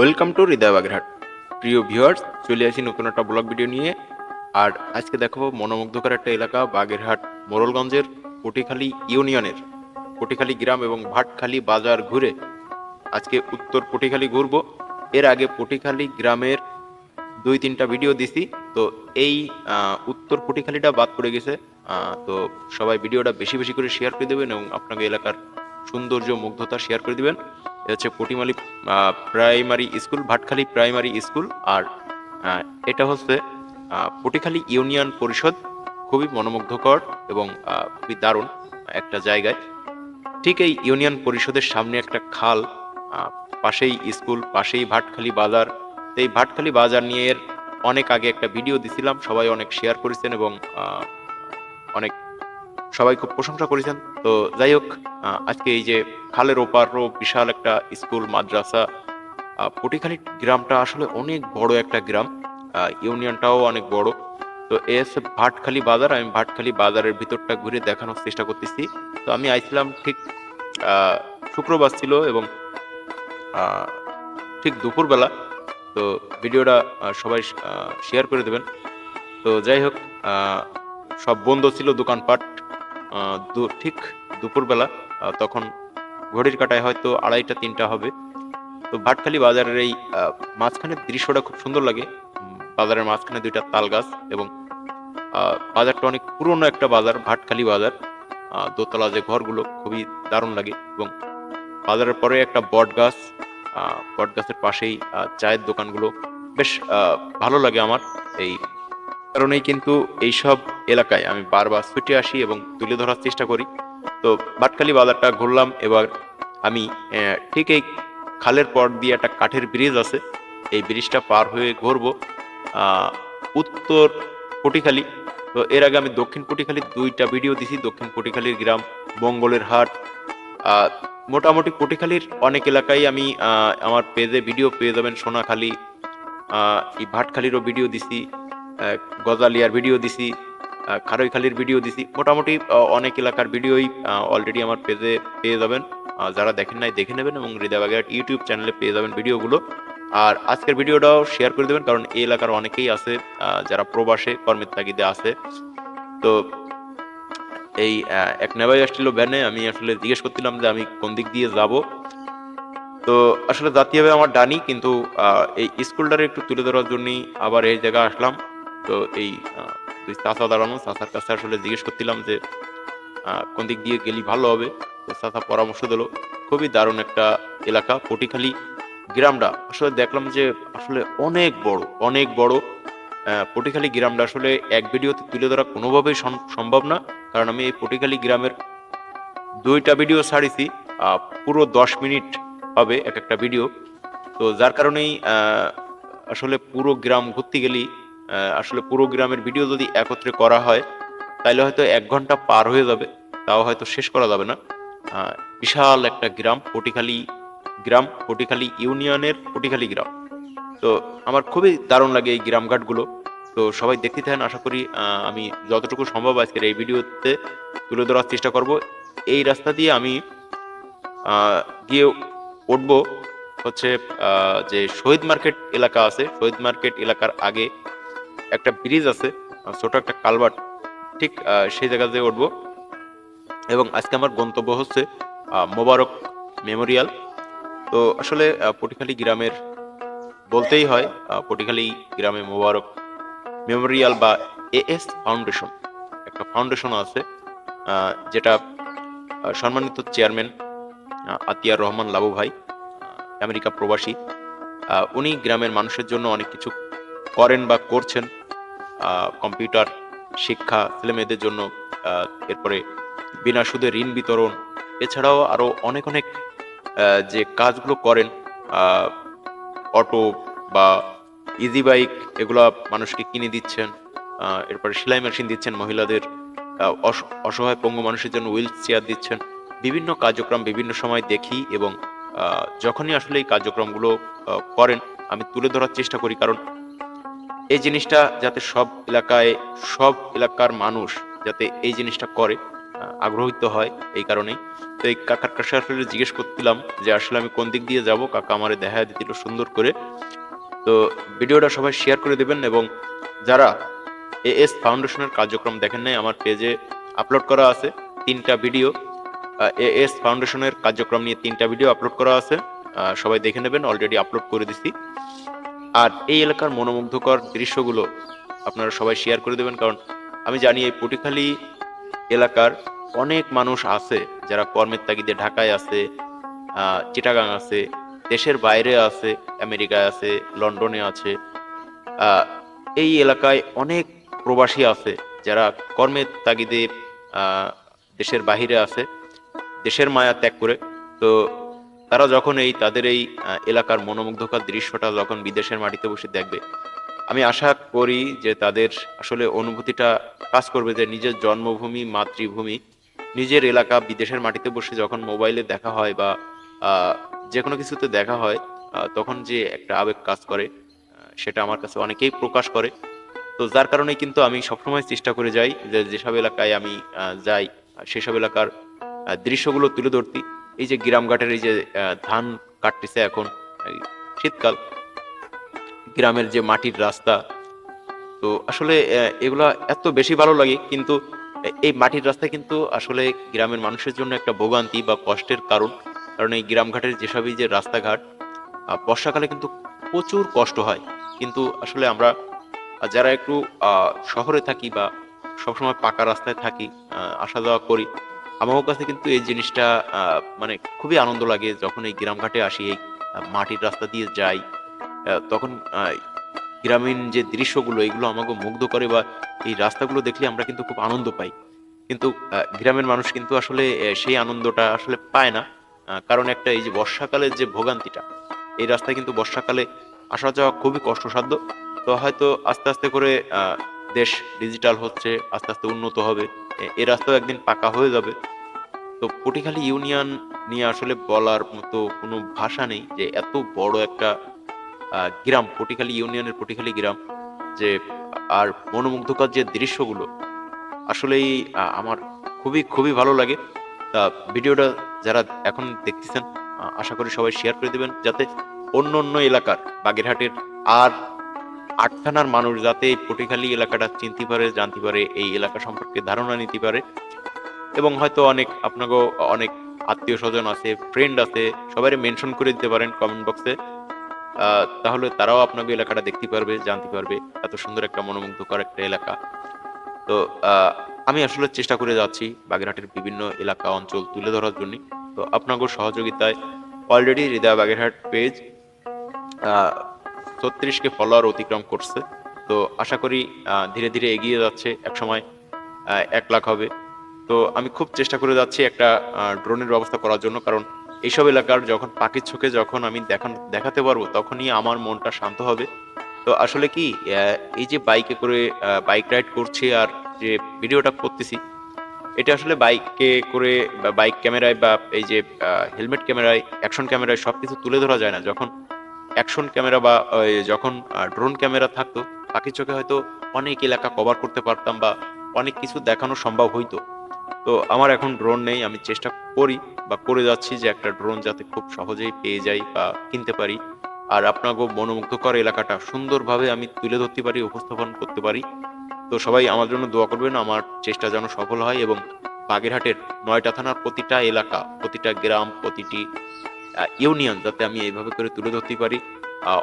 Welcome to হৃদয় বাগেরহাট প্রিয় viewers চলে আসি নতুন একটা ব্লগ ভিডিও নিয়ে। আর আজকে দেখাবো মনোমুগ্ধকর একটা এলাকা, বাগেরহাট, মোরলগঞ্জের পটিখালি ইউনিয়নের। পটিখালি গ্রাম এবং ভাটখালি বাজার ঘুরে আজকে উত্তর পটিখালি ঘুরবো। এর আগে পটিখালি গ্রামের দুই তিনটা ভিডিও দিছি। তো এই উত্তর পটিখালিটা বাদ পড়ে গেছে। তো সবাই ভিডিওটা বেশি বেশি করে শেয়ার করে দেবেন এবং আপনাকে এলাকার সৌন্দর্য মুগ্ধতা শেয়ার করে দিবেন। এটা হচ্ছে Potimali primary school Bhatkhali primary school আর এটা হচ্ছে পটিখালি ইউনিয়ন পরিষদ। খুবই মনোমুগ্ধকর এবং খুবই দারুণ একটা জায়গায়। ঠিক এই ইউনিয়ন পরিষদের সামনে একটা খাল পাশেই স্কুল পাশেই ভাটখালি বাজার। এই ভাটখালি বাজার নিয়ে অনেক আগে একটা ভিডিও দিছিলাম, সবাই অনেক শেয়ার করেছেন এবং অনেক সবাই খুব প্রশংসা করেছেন। তো যাই হোক আজকে এই যে খালের ওপারও বিশাল একটা স্কুল, মাদ্রাসা পটিখালি গ্রামটা আসলে অনেক বড় একটা গ্রাম। ইউনিয়নটাও অনেক বড়। তো এ হচ্ছে ভাটখালি বাজার, আমি ভাটখালি বাজারের ভিতরটা ঘুরে দেখানোর চেষ্টা করতেছি। তো আমি আইছিলাম ঠিক শুক্রবার ছিল এবং ঠিক দুপুরবেলা। তো ভিডিওটা সবাই শেয়ার করে দেবেন। তো যাই হোক সব বন্ধ ছিল দোকানপাট। ঠিক দুপুরবেলা তখন ঘড়ির কাটায় হয়তো আড়াইটা, তিনটা হবে। তো ভাটখালি বাজারের এই মাঝখানের দৃশ্যটা খুব সুন্দর লাগে। বাজারের মাঝখানে দুইটা তাল গাছ এবং বাজারটা অনেক পুরনো একটা বাজার, ভাটখালি বাজার। দোতলা যে ঘরগুলো খুবই দারুণ লাগে এবং বাজারের পরে একটা বট গাছ বট গাছের পাশেই চায়ের দোকানগুলো। বেশ ভালো লাগে আমার এই কারণেই কিন্তু এইসব এলাকায় আমি বারবার ছুটে আসি এবং তুলে ধরার চেষ্টা করি। তো ভাটখালি বাজারটা ঘুরলাম, এবার আমি ঠিক এই খালের পর দিয়ে একটা কাঠের ব্রিজ আছে। এই ব্রিজটা পার হয়ে ঘুরবো উত্তর পটিখালি। তো এর আগে আমি দক্ষিণ পটিখালির দুইটা ভিডিও দিছি, দক্ষিণ পটিখালির গ্রাম মঙ্গলের হাট। মোটামুটি পটিখালির অনেক এলাকায় আমি আমার পেজে ভিডিও পেয়ে যাবেন, সোনাখালী এই ভাটখালিরও ভিডিও দিছি। গজালিয়ার ভিডিও দিছি খারইখালির ভিডিও দিছি। মোটামুটি অনেক এলাকার ভিডিওই অলরেডি আমার পেজে পেয়ে যাবেন। যারা দেখেন নাই, দেখে নেবেন এবং হৃদয়বাগের ইউটিউব চ্যানেলে পেয়ে যাবেন ভিডিওগুলো আর আজকের ভিডিওটাও শেয়ার করে দেবেন, কারণ এই এলাকার অনেকেই আছে যারা প্রবাসে কর্মের তাগিদে আছে। তো এই এক নেবাই আসছিল ভ্যানে আমি আসলে জিজ্ঞেস করছিলাম যে আমি কোন দিক দিয়ে যাব। তো আসলে জাতীয়ভাবে আমার ডানি, কিন্তু এই স্কুলটারে একটু তুলে ধরার জন্যই আবার এই জায়গায় আসলাম। তো এই দুই চাচা দাঁড়ানো চাচার কাছে আসলে জিজ্ঞেস করছিলাম যে কোন দিক দিয়ে গেলি ভালো হবে? তো চাচা পরামর্শ দিল খুবই দারুণ একটা এলাকা পটিখালি গ্রামটা। আসলে দেখলাম যে আসলে অনেক বড় অনেক বড় পটিখালি গ্রামটা আসলে এক ভিডিওতে তুলে ধরা কোনোভাবেই সম্ভব না। কারণ আমি এই পটিখালি গ্রামের দুইটা ভিডিও ছাড়িছি পুরো দশ মিনিট হবে এক একটা ভিডিও। তো যার কারণেই আসলে পুরো গ্রাম ঘুরতে আহ, আসলে পুরো গ্রামের ভিডিও যদি একত্রে করা হয় তাহলে হয়তো এক ঘণ্টা পার হয়ে যাবে, তাও হয়তো শেষ করা যাবে না। বিশাল একটা গ্রাম, পটিখালি গ্রাম, পটিখালি ইউনিয়নের পটিখালি গ্রাম। তো আমার খুবই দারুণ লাগে এই গ্রামঘাটগুলো তো সবাই দেখতে থাকেন, আশা করি আমি যতটুকু সম্ভব আজকের এই ভিডিওতে তুলে ধরার চেষ্টা করব। এই রাস্তা দিয়ে আমি গিয়ে উঠবো হচ্ছে যে শহীদ মার্কেট এলাকা আছে, শহীদ মার্কেট এলাকার আগে একটা ব্রিজ আছে ছোট একটা কালভার্ট, ঠিক সেই জায়গা দিয়ে উঠবো। এবং আজকে আমার গন্তব্য হচ্ছে মোবারক মেমোরিয়াল। তো আসলে পটিখালি গ্রামের বলতেই হয় পটিখালি গ্রামে মোবারক মেমোরিয়াল বা এএস ফাউন্ডেশন, একটা ফাউন্ডেশন আছে যেটা সম্মানিত চেয়ারম্যান আতিয়ার রহমান লাবু ভাই আমেরিকা প্রবাসী উনি গ্রামের মানুষের জন্য অনেক কিছু করেন বা করছেন কম্পিউটার শিক্ষা ছেলেমেয়েদের জন্য এরপরে বিনা সুদে ঋণ বিতরণ, এছাড়াও আরও অনেক অনেক যে কাজগুলো করেন অটো বা ইজি বাইক এগুলা মানুষকে কিনে দিচ্ছেন এরপরে সেলাই মেশিন দিচ্ছেন মহিলাদের অসহায় পঙ্গু মানুষের জন্য হুইল চেয়ার দিচ্ছেন, বিভিন্ন কার্যক্রম বিভিন্ন সময় দেখি এবং যখনই আসলে এই কার্যক্রমগুলো করেন, আমি তুলে ধরার চেষ্টা করি, কারণ এই জিনিসটা যাতে সব এলাকায়, সব এলাকার মানুষ যাতে এই জিনিসটা করে আগ্রহিত হয় এই কারণেই। তো এই কাকার কাছে আসলে জিজ্ঞেস করছিলাম যে, আসলে আমি কোন দিক দিয়ে যাব? কাকা আমারে দেখা দিছিল সুন্দর করে। তো ভিডিওটা সবাই শেয়ার করে দেবেন এবং যারা এএস ফাউন্ডেশনের কার্যক্রম দেখেন নাই, আমার পেজে আপলোড করা আছে তিনটা ভিডিও। এএস ফাউন্ডেশনের কার্যক্রম নিয়ে তিনটা ভিডিও আপলোড করা আছে। সবাই দেখে নেবেন অলরেডি আপলোড করে দিছি। আর এই এলাকার মনোমুগ্ধকর দৃশ্যগুলো আপনারা সবাই শেয়ার করে দেবেন, কারণ আমি জানি এই পটিখালি এলাকার অনেক মানুষ আছে যারা কর্মের তাগিদে ঢাকায় আছে চিটাগাং আছে, দেশের বাইরে আছে, আমেরিকায় আছে, লন্ডনে আছে। এই এলাকায় অনেক প্রবাসী আছে যারা কর্মের তাগিদে দেশের বাহিরে আছে, দেশের মায়া ত্যাগ করে। তো তারা যখন এই তাদের এই এলাকার মনোমুগ্ধকর দৃশ্যটা যখন বিদেশের মাটিতে বসে দেখবে, আমি আশা করি যে তাদের আসলে অনুভূতিটা কাজ করবে যে নিজের জন্মভূমি, মাতৃভূমি, নিজের এলাকা বিদেশের মাটিতে বসে যখন মোবাইলে দেখা হয় বা যে কোনো কিছুতে দেখা হয় তখন যে একটা আবেগ কাজ করে সেটা আমার কাছে অনেকেই প্রকাশ করে। তো যার কারণে কিন্তু আমি সবসময় চেষ্টা করে যাই যে যেসব এলাকায় আমি যাই, সেসব এলাকার দৃশ্যগুলো তুলে ধরতি। এই যে গ্রামঘাটের এই যে ধান কাটতেছে এখন শীতকাল, গ্রামের যে মাটির রাস্তা, তো আসলে এগুলা এত বেশি ভালো লাগে, কিন্তু এই মাটির রাস্তা কিন্তু আসলে গ্রামের মানুষের জন্য একটা ভোগান্তি বা কষ্টের কারণ। কারণ এই গ্রামঘাটের যেসব এই যে রাস্তাঘাট বর্ষাকালে কিন্তু প্রচুর কষ্ট হয়। কিন্তু আসলে আমরা যারা একটু শহরে থাকি বা সবসময় পাকা রাস্তায় থাকি আসা যাওয়া করি আমার কাছে কিন্তু এই জিনিসটা মানে খুবই আনন্দ লাগে যখন এই গ্রামঘাটে আসি, এই মাটির রাস্তা দিয়ে যাই তখন গ্রামীণ যে দৃশ্যগুলো, এগুলো আমাকে মুগ্ধ করে বা এই রাস্তাগুলো দেখলে আমরা কিন্তু খুব আনন্দ পাই। কিন্তু গ্রামের মানুষ কিন্তু আসলে সেই আনন্দটা আসলে পায় না কারণ একটা এই যে বর্ষাকালের যে ভোগান্তিটা, এই রাস্তায় কিন্তু বর্ষাকালে আসা যাওয়া খুবই কষ্টসাধ্য। তো হয়তো আস্তে আস্তে করে দেশ ডিজিটাল হচ্ছে, আস্তে আস্তে উন্নত হবে। এ- রাস্তাও একদিন পাকা হয়ে যাবে। তো পটিখালি ইউনিয়ন নিয়ে আসলে বলার মতো কোনো ভাষা নেই যে এত বড় একটা গ্রাম, পটিখালি ইউনিয়নের পটিখালি গ্রাম, যে আর মনোমুগ্ধকর যে দৃশ্যগুলো, আসলেই আমার খুবই খুবই ভালো লাগে। তা ভিডিওটা যারা এখন দেখতেছেন আশা করি সবাই শেয়ার করে দেবেন, যাতে অন্য অন্য এলাকার, বাগেরহাটের আর আট থানার মানুষ যাতে এই পটিখালি এলাকাটা চিনতে পারে, জানতে পারে, এই এলাকা সম্পর্কে ধারণা নিতে পারে। এবং হয়তো অনেক আপনাকে অনেক আত্মীয় স্বজন আছে ফ্রেন্ড আছে, সবাই মেনশন করে দিতে পারেন কমেন্ট বক্সে তাহলে তারাও আপনাকে এলাকাটা দেখতে পারবে, জানতে পারবে, এত সুন্দর একটা মনোমুগ্ধকর একটা এলাকা। তো আমি আসলে চেষ্টা করে যাচ্ছি বাগেরহাটের বিভিন্ন এলাকা অঞ্চল তুলে ধরার জন্য। তো আপনাকে সহযোগিতায় অলরেডি হৃদয় বাগেরহাট পেজ ছত্রিশকে ফলোয়ার অতিক্রম করছে। তো আশা করি ধীরে ধীরে এগিয়ে যাচ্ছে। একসময় এক লাখ হবে। তো আমি খুব চেষ্টা করে যাচ্ছি একটা ড্রোনের ব্যবস্থা করার জন্য। কারণ এইসব এলাকার যখন পাখির চোখে যখন আমি দেখান, দেখাতে পারব, তখনই আমার মনটা শান্ত হবে। তো আসলে কি এই যে বাইকে করে বাইক রাইড করছি আর যে ভিডিওটা করতেছি, এটা আসলে বাইকে করে বাইক ক্যামেরায় বা এই যে হেলমেট ক্যামেরায় অ্যাকশন ক্যামেরায় সবকিছু তুলে ধরা যায় না। যখন অ্যাকশন ক্যামেরা বা যখন ড্রোন ক্যামেরা থাকতো পাখির চোখে হয়তো অনেক এলাকা কভার করতে পারতাম বা অনেক কিছু দেখানো সম্ভব হইতো। তো আমার এখন ড্রোন নেই, আমি চেষ্টা করি বা করে যাচ্ছি যে একটা ড্রোন যাতে খুব সহজেই পেয়ে যাই বা কিনতে পারি। আর আপনাকেও মনোমুগ্ধকর এলাকাটা সুন্দরভাবে আমি তুলে ধরতে পারি, উপস্থাপন করতে পারি। তো সবাই আমার জন্য দোয়া করবেন, আমার চেষ্টা যেন সফল হয় এবং বাগেরহাটের নয়টা থানার প্রতিটা এলাকা, প্রতিটা গ্রাম, প্রতিটি ইউনিয়ন, যাতে আমি এইভাবে করে তুলে ধরতে পারি।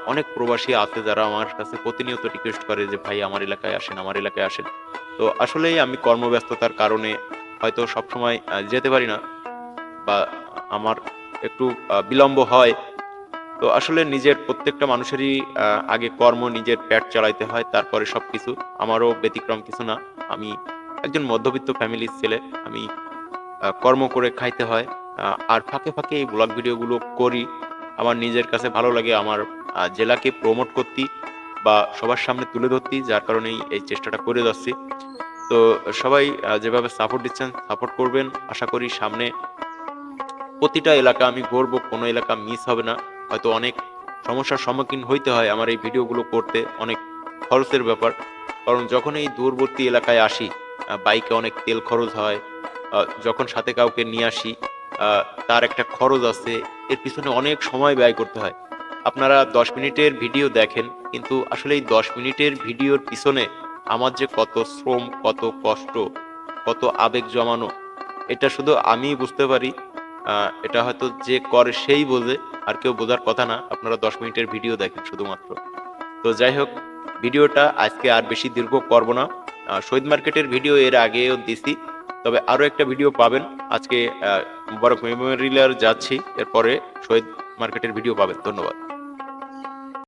অনেক প্রবাসী আছে যারা আমার কাছে প্রতিনিয়ত রিকোয়েস্ট করে যে, ভাই, আমার এলাকায় আসেন, আমার এলাকায় আসেন। তো আসলেই আমি কর্মব্যস্ততার কারণে হয়তো সবসময় যেতে পারি না বা আমার একটু বিলম্ব হয়। তো আসলে নিজের প্রত্যেকটা মানুষেরই আগে কর্ম, নিজের পেট চালাইতে হয়, তারপরে সবকিছু। আমারও ব্যতিক্রম কিছু না। আমি একজন মধ্যবিত্ত ফ্যামিলির ছেলে। আমি কর্ম করে খাইতে হয়। আর ফাঁকে ফাঁকে এই ব্লগ ভিডিওগুলো করি। আমার নিজের কাছে ভালো লাগে, আমার জেলাকে প্রমোট করতে বা সবার সামনে তুলে ধরতে, যার কারণেই এই চেষ্টাটা করে যাচ্ছি। তো সবাই যেভাবে সাপোর্ট দিচ্ছেন সাপোর্ট করবেন। আশা করি সামনে প্রতিটা এলাকা আমি ঘুরবো, কোনো এলাকা মিস হবে না। হয়তো অনেক সমস্যার সম্মুখীন হইতে হয় আমার এই ভিডিওগুলো করতে, অনেক খরচের ব্যাপার। কারণ যখন এই দূরবর্তী এলাকায় আসি বাইকে অনেক তেল খরচ হয় যখন সাথে কাউকে নিয়ে আসি তার একটা খরচ আছে। এর পিছনে অনেক সময় ব্যয় করতে হয়। আপনারা দশ মিনিটের ভিডিও দেখেন, কিন্তু আসলে এই দশ মিনিটের ভিডিওর পিছনে আমার যে কত শ্রম, কত কষ্ট, কত আবেগ জমানো, এটা শুধু আমিই বুঝতে পারি। এটা হয়তো যে করে সেই বোঝে, আর কেউ বোঝার কথা না, আপনারা দশ মিনিটের ভিডিও দেখেন শুধুমাত্র। তো যাই হোক, ভিডিওটা আজকে আর বেশি দীর্ঘ করব না। শহীদ মার্কেটের ভিডিও এর আগেও দিছি, তবে আরও একটা ভিডিও পাবেন। আজকে মুবারক মেমোরিয়াল যাচ্ছি এরপরে শহীদ মার্কেটের ভিডিও পাবেন। ধন্যবাদ।